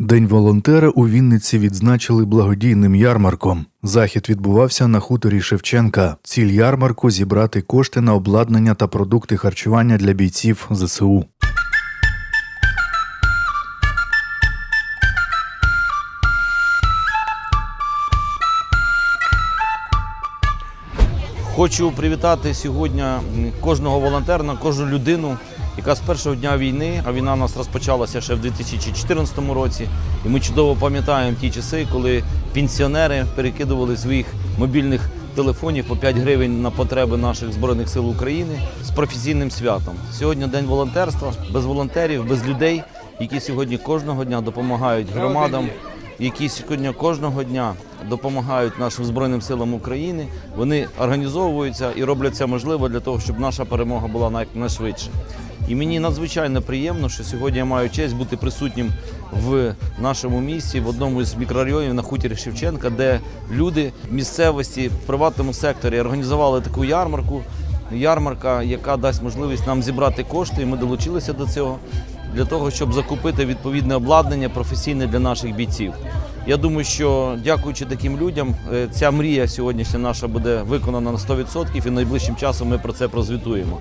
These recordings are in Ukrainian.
День волонтера у Вінниці відзначили благодійним ярмарком. Захід відбувався на хуторі Шевченка. Ціль ярмарку зібрати кошти на обладнання та продукти харчування для бійців ЗСУ. Хочу привітати сьогодні кожного волонтера, кожну людину, яка з першого дня війни, а війна у нас розпочалася ще в 2014 році. І ми чудово пам'ятаємо ті часи, коли пенсіонери перекидували своїх мобільних телефонів по 5 гривень на потреби наших збройних сил України з професійним святом. Сьогодні день волонтерства, без волонтерів, без людей, які сьогодні кожного дня допомагають громадам які сьогодні кожного дня допомагають нашим збройним силам України. Вони організовуються і роблять це можливо для того, щоб наша перемога була найшвидше. І мені надзвичайно приємно, що сьогодні я маю честь бути присутнім в нашому місті, в одному з мікрорайонів на хутірі Шевченка, де люди місцевості в приватному секторі організували таку ярмарку. Ярмарка, яка дасть можливість нам зібрати кошти, і ми долучилися до цього для того, щоб закупити відповідне обладнання професійне для наших бійців. Я думаю, що дякуючи таким людям, е, ця мрія сьогоднішня наша буде виконана на 100% і найближчим часом ми про це прозвітуємо.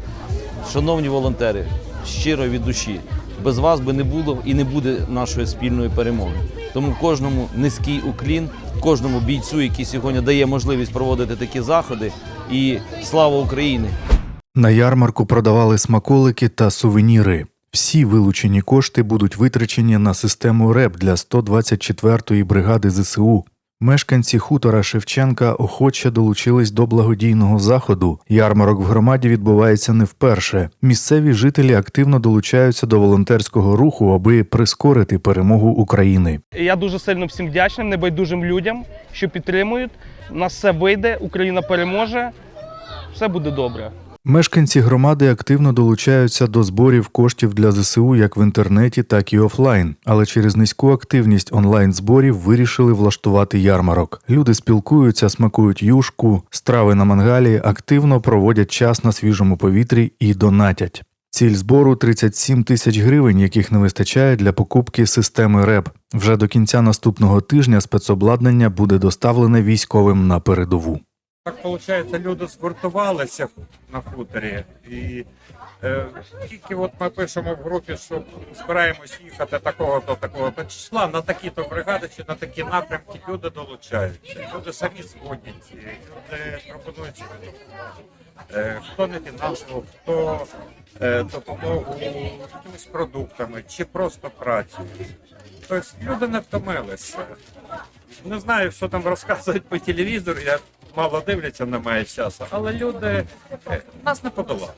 Шановні волонтери, щиро від душі, без вас би не було і не буде нашої спільної перемоги. Тому кожному низький уклін, кожному бійцю, який сьогодні дає можливість проводити такі заходи. І слава Україні! На ярмарку продавали смаколики та сувеніри. Всі вилучені кошти будуть витрачені на систему РЕП для 124-ї бригади ЗСУ. Мешканці хутора Шевченка охоче долучились до благодійного заходу. Ярмарок в громаді відбувається не вперше. Місцеві жителі активно долучаються до волонтерського руху, аби прискорити перемогу України. Я дуже сильно всім вдячним, небайдужим людям, що підтримують. У нас все вийде, Україна переможе, все буде добре. Мешканці громади активно долучаються до зборів коштів для ЗСУ як в інтернеті, так і офлайн. Але через низьку активність онлайн зборів вирішили влаштувати ярмарок. Люди спілкуються, смакують юшку, страви на мангалі, активно проводять час на свіжому повітрі і донатять. Ціль збору 37 тисяч гривень, яких не вистачає для покупки системи РЕП. Вже до кінця наступного тижня спецобладнання буде доставлене військовим на передову. Так виходить, люди згуртувалися на хуторі, і е, тільки от ми пишемо в групі, що збираємось їхати такого до такого то числа на такі-то бригади чи на такі напрямки. Люди долучаються. Люди самі згодять, люди пропонують. Е, хто не фінансово, хто е, допомогу якимись продуктами чи просто працею. Тобто люди не втомилися. Не знаю, що там розказують по телевізору. Я мало дивляться, немає часу, але люди е, нас не подолали.